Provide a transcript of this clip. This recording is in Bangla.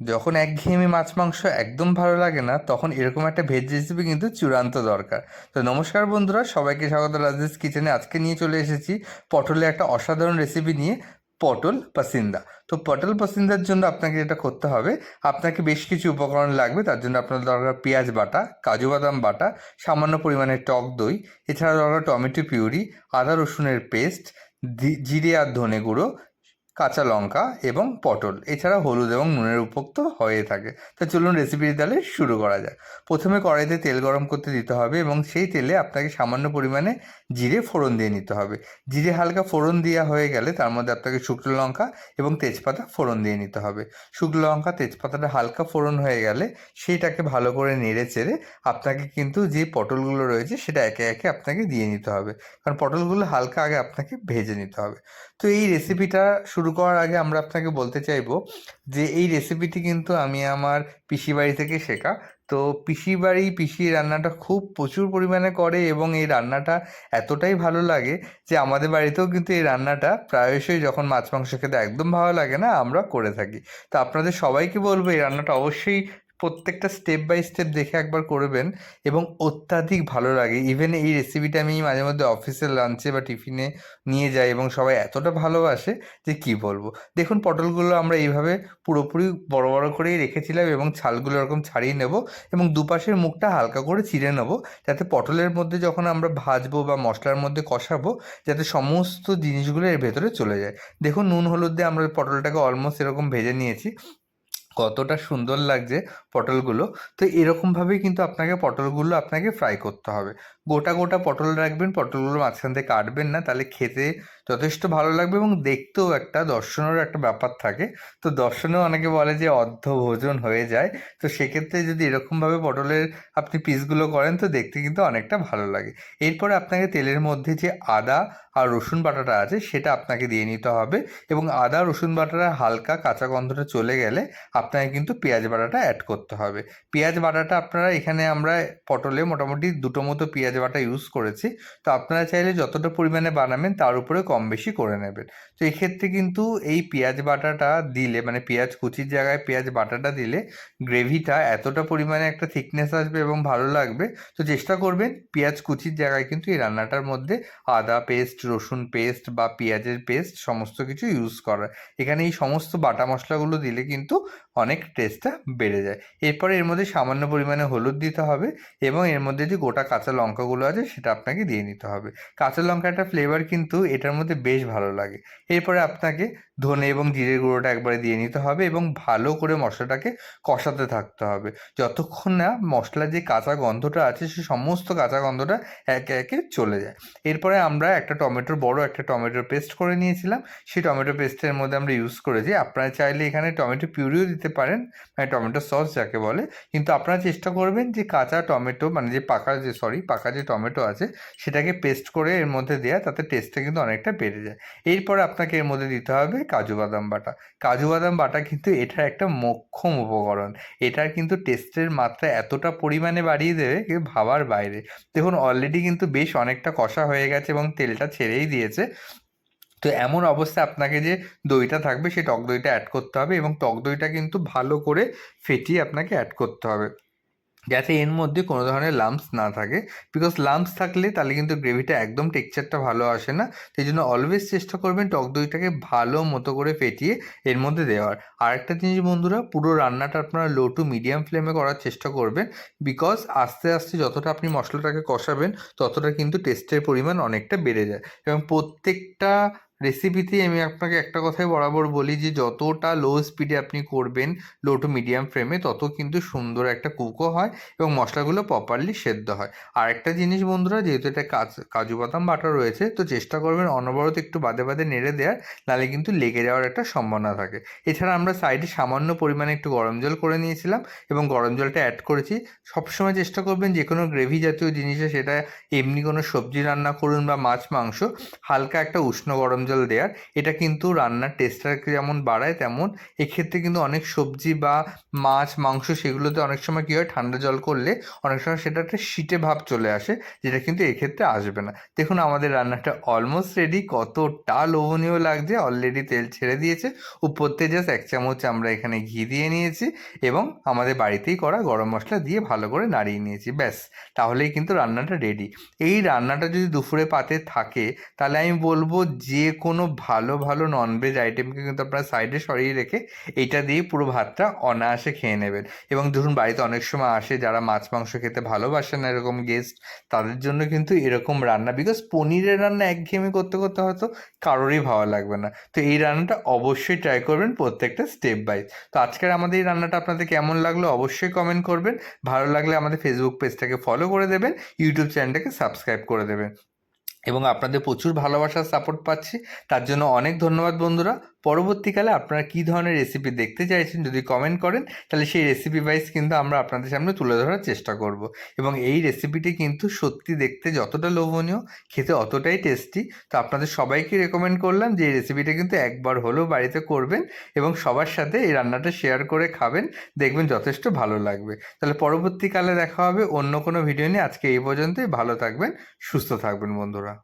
যখন একঘেয়েমি মাছ মাংস একদম ভালো লাগে না, তখন এরকম একটা ভেজ রেসিপি কিন্তু চূড়ান্ত দরকার। তো নমস্কার বন্ধুরা, সবাইকে স্বাগত রাজেশ কিচেনে আজকে নিয়ে চলে এসেছি পটলের একটা অসাধারণ রেসিপি নিয়ে পটল পাসিন্দা। তো পটল পাসিন্দার জন্য আপনাকে যেটা করতে হবে, আপনাকে বেশ কিছু উপকরণ লাগবে। তার জন্য আপনার দরকার পেঁয়াজ বাটা, কাজু বাদাম বাটা, সামান্য পরিমাণে টক দই, এছাড়া দরকার টমেটো পিউরি, আদা রসুনের পেস্ট জিরে আর ধনে গুঁড়ো কাঁচা লঙ্কা এবং পটল। এছাড়া হলুদ এবং নুনের উপক্ত হয়ে থাকে। তো চলুন রেসিপি তাহলে শুরু করা যাক। প্রথমে কড়াইতে তেল গরম করতে দিতে হবে এবং সেই তেলে আপনাকে সামান্য পরিমাণে জিরে ফোড়ন দিয়ে নিতে হবে। জিরে হালকা ফোড়ন দেওয়া হয়ে গেলে তার মধ্যে আপনাকে শুকনো লঙ্কা এবং তেজপাতা ফোড়ন দিয়ে নিতে হবে। শুকনো লঙ্কা, তেজপাতাটা হালকা ফোড়ন হয়ে গেলে সেইটাকে ভালো করে নেড়ে চেড়ে আপনাকে কিন্তু যে পটলগুলো রয়েছে সেটা একে একে আপনাকে দিয়ে নিতে হবে। কারণ পটলগুলো হালকা আগে আপনাকে ভেজে নিতে হবে। তো এই রেসিপিটা শুরু করার আগে আমরা আপনাকে বলতে চাইব যে এই রেসিপিটি কিন্তু আমি আমার পিসি বাড়ি থেকে শেখা। তো পিসি বাড়ি, পিসি রান্নাটা খুব প্রচুর পরিমাণে করে এবং এই রান্নাটা এতটাই ভালো লাগে যে আমাদের বাড়িতেও কিন্তু এই রান্নাটা প্রায়শই যখন মাছ, মাংস খেতে একদম ভালো লাগে না, আমরা করে থাকি। তো আপনাদের সবাইকে বলব এই রান্নাটা অবশ্যই প্রত্যেকটা স্টেপ বাই স্টেপ দেখে একবার করবেন এবং অত্যাধিক ভালো লাগে। ইভেন এই রেসিপিটা আমি মাঝে মধ্যে অফিসের লাঞ্চে বা টিফিনে নিয়ে যাই এবং সবাই এতটা ভালোবাসে যে কি বলব? দেখুন, পটলগুলো আমরা এইভাবে পুরোপুরি বড় বড় করেই রেখেছিলাম এবং ছালগুলো এরকম ছাড়িয়ে নেব এবং দুপাশের মুখটা হালকা করে চিড়ে নেব যাতে পটলের মধ্যে যখন আমরা ভাজবো বা মশলার মধ্যে কষাবো যাতে সমস্ত জিনিসগুলো এর ভেতরে চলে যায়। দেখুন, নুন হলুদ দিয়ে আমরা পটলটাকে অলমোস্ট এরকম ভেজে নিয়েছি। কতটা সুন্দর লাগছে পটলগুলো। তো এরকমভাবেই কিন্তু আপনাকে পটলগুলো আপনাকে ফ্রাই করতে হবে। গোটা গোটা পটল রাখবেন, পটলগুলো মাঝখান থেকে কাটবেন না, তাহলে খেতে যথেষ্ট ভালো লাগবে এবং দেখতেও একটা দর্শনেরও একটা ব্যাপার থাকে। তো দর্শনেও অনেকে বলে যে অর্ধ ভোজন হয়ে যায়। তো সেক্ষেত্রে যদি এরকমভাবে পটলের আপনি পিসগুলো করেন, তো দেখতে কিন্তু অনেকটা ভালো লাগে। এরপরে আপনাকে তেলের মধ্যে যে আদা আর রসুন বাটাটা আছে, সেটা আপনাকে দিয়ে নিতে হবে এবং আদা, রসুন বাটাটা হালকা কাঁচা গন্ধটা চলে গেলে আপনাকে কিন্তু পেঁয়াজ বাটাটা অ্যাড করতে হবে। পেঁয়াজ বাটাটা আপনারা এখানে আমরা পটলে মোটামুটি দুটো মতো পেঁয়াজ বাটা ইউজ করেছি। তো আপনারা চাইলে যতটা পরিমাণে বানাবেন তার উপরে কম বেশি করে নেবেন। তো এক্ষেত্রে কিন্তু এই পেঁয়াজ বাটাটা দিলে মানে পেঁয়াজ কুচির জায়গায় পেঁয়াজ বাটাটা দিলে গ্রেভিটা এতটা পরিমাণে একটা থিকনেস আসবে এবং ভালো লাগবে। তো চেষ্টা করবেন পেঁয়াজ কুচির জায়গায় কিন্তু এই রান্নাটার মধ্যে আদা পেস্ট রসুন পেস্ট বা পেঁয়াজের পেস্ট সমস্ত কিছু ইউজ করা। এখানে এই সমস্ত বাটা মশলাগুলো দিলে কিন্তু অনেক টেস্টটা বেড়ে যায়। এরপরে এর মধ্যে সামান্য পরিমাণে হলুদ দিতে হবে এবং এর মধ্যে যে গোটা কাঁচা লঙ্কাগুলো আছে, সেটা আপনাকে দিয়ে নিতে হবে। কাঁচা লঙ্কাটা ফ্লেভার কিন্তু এটার মধ্যে বেশ ভালো লাগে। এরপরে আপনাকে ধনে এবং জিরে গুঁড়োটা একবারে দিয়ে নিতে হবে এবং ভালো করে মশলাটাকে কষাতে থাকতে হবে। যতক্ষণ না মশলার যে কাঁচা গন্ধটা আছে, সে সমস্ত কাঁচা গন্ধটা একে একে চলে যায়। এরপরে আমরা একটা টমেটোর, বড় একটা টমেটোর পেস্ট করে নিয়েছিলাম। সেই টমেটো পেস্টের মধ্যে আমরা ইউজ করেছি। আপনারা চাইলে এখানে টমেটো পিউরিও দিতে পারেন মানে টমেটো সস যাকে বলে। কিন্তু আপনারা চেষ্টা করবেন যে কাঁচা টমেটো মানে যে পাকা যে সরি পাকা যে টমেটো আছে, সেটাকে পেস্ট করে এর মধ্যে দেওয়া তাতে টেস্টটা কিন্তু অনেকটা বেড়ে যায়। এরপরে আপনাকে এর মধ্যে দিতে হবে কাজু বাদাম বাটা। কাজু বাদাম বাটা কিন্তু এটার একটা মোক্ষম উপকরণ। এটার কিন্তু টেস্টের মাত্রা এতটা পরিমাণে বাড়িয়ে দেবে কি ভাবার বাইরে। দেখুন অলরেডি কিন্তু বেশ অনেকটা কষা হয়ে গেছে এবং তেলটা ছেড়েই দিয়েছে। তো এমন অবস্থায় আপনাকে যে দইটা থাকবে সেই টক দইটা অ্যাড করতে হবে এবং টক দইটা কিন্তু ভালো করে ফেটিয়ে আপনাকে অ্যাড করতে হবে। যাতে এর মধ্যে কোনো ধরনের লাম্পস না থাকে। বিকজ লাম্পস থাকলে তাহলে কিন্তু গ্রেভিটা একদম টেক্সচারটা ভালো আসে না। সেই জন্য অলওয়েজ চেষ্টা করবেন টক দইটাকে ভালো মতো করে ফেটিয়ে এর মধ্যে দেওয়ার। আরেকটা জিনিস বন্ধুরা, পুরো রান্নাটা আপনারা লো টু মিডিয়াম ফ্লেমে করার চেষ্টা করবেন। বিকজ আস্তে আস্তে যতটা আপনি মশলাটাকে কষাবেন, ততটা কিন্তু টেস্টের পরিমাণ অনেকটা বেড়ে যায়। এবং প্রত্যেকটা রেসিপিতেই আমি আপনাকে একটা কথাই বরাবর বলি যে, যতটা লো স্পিডে আপনি করবেন লো টু মিডিয়াম ফ্লেমে তত কিন্তু সুন্দর একটা কুকও হয় এবং মশলাগুলো প্রপারলি সেদ্ধ হয়। আর একটা জিনিস বন্ধুরা, যেহেতু এটা কাজ, কাজু বাদাম বাটা রয়েছে, তো চেষ্টা করবেন অনবরত একটু বাদে বাদে নেড়ে দেওয়ার, নাহলে কিন্তু লেগে যাওয়ার একটা সম্ভাবনা থাকে। এছাড়া আমরা সাইডে সামান্য পরিমাণে একটু গরম জল করে নিয়েছিলাম এবং গরম জলটা অ্যাড করেছি। সবসময় চেষ্টা করবেন যে, কোনো গ্রেভি জাতীয় জিনিসে সেটা এমনি কোনো সবজি রান্না করুন বা মাছ, মাংস, হালকা একটা উষ্ণ গরম জল দেওয়ার এটা কিন্তু রান্নার টেস্টটাকে যেমন বাড়ায় তেমন, এক্ষেত্রে কিন্তু অনেক সবজি বা মাছ, মাংস সেগুলোতে অনেক সময় কী হয়, ঠান্ডা জল করলে অনেক সময় সেটা একটা শীটে ভাব চলে আসে, যেটা কিন্তু এক্ষেত্রে আসবে না। দেখুন, আমাদের রান্নাটা অলমোস্ট রেডি কতটা লোভনীয় লাগছে। অলরেডি তেল ছেড়ে দিয়েছে, উপর থেকে জাস্ট এক চামচ আমরা এখানে ঘি দিয়ে নিয়েছি এবং আমাদের বাড়িতেই করা গরম মশলা দিয়ে ভালো করে নাড়িয়ে নিয়েছি, ব্যাস। তাহলেই কিন্তু রান্নাটা রেডি এই রান্নাটা যদি দুপুরে পাতে থাকে, তাহলে আমি বলব যে কোনো ভালো ভালো ননভেজ আইটেমকে কিন্তু আপনারা সাইডে সরিয়ে রেখে এইটা দিয়ে পুরো ভাতটা অনায়াসে খেয়ে নেবেন। এবং ধরুন বাড়িতে অনেক সময় আসে যারা মাছ, মাংস খেতে ভালোবাসে না এরকম গেস্ট তাদের জন্য কিন্তু এরকম রান্না বিকজ পনিরের রান্না একঘেয়েমি করতে করতে হয়তো কারোরই ভালো লাগবে না। তো এই রান্নাটা অবশ্যই ট্রাই করবেন প্রত্যেকটা স্টেপ বাই তো আজকের আমাদের এই রান্নাটা আপনাদের কেমন লাগল অবশ্যই কমেন্ট করবেন। ভালো লাগলে আমাদের ফেসবুক পেজটাকে ফলো করে দেবেন ইউটিউব চ্যানেলটাকে সাবস্ক্রাইব করে দেবেন। এবং আপনাদের প্রচুর ভালোবাসার সাপোর্ট পাচ্ছি। তার জন্য অনেক ধন্যবাদ বন্ধুরা। পরবর্তীকালে আপনারা কী ধরনের রেসিপি দেখতে চাইছেন যদি কমেন্ট করেন, তাহলে সেই রেসিপি ওয়াইজ কিন্তু আমরা আপনাদের সামনে তুলে ধরার চেষ্টা করব। এবং এই রেসিপিটি কিন্তু সত্যি দেখতে যতটা লোভনীয়, খেতে অতটাই টেস্টি তো আপনাদের সবাইকে রেকমেন্ড করলাম যে এই রেসিপিটা কিন্তু একবার হলেও বাড়িতে করবেন এবং সবার সাথে এই রান্নাটা শেয়ার করে খাবেন, দেখবেন যথেষ্ট ভালো লাগবে। তাহলে পরবর্তীকালে দেখা হবে অন্য কোনো ভিডিও নিয়ে। আজকে এই পর্যন্তই। ভালো থাকবেন, সুস্থ থাকবেন বন্ধুরা।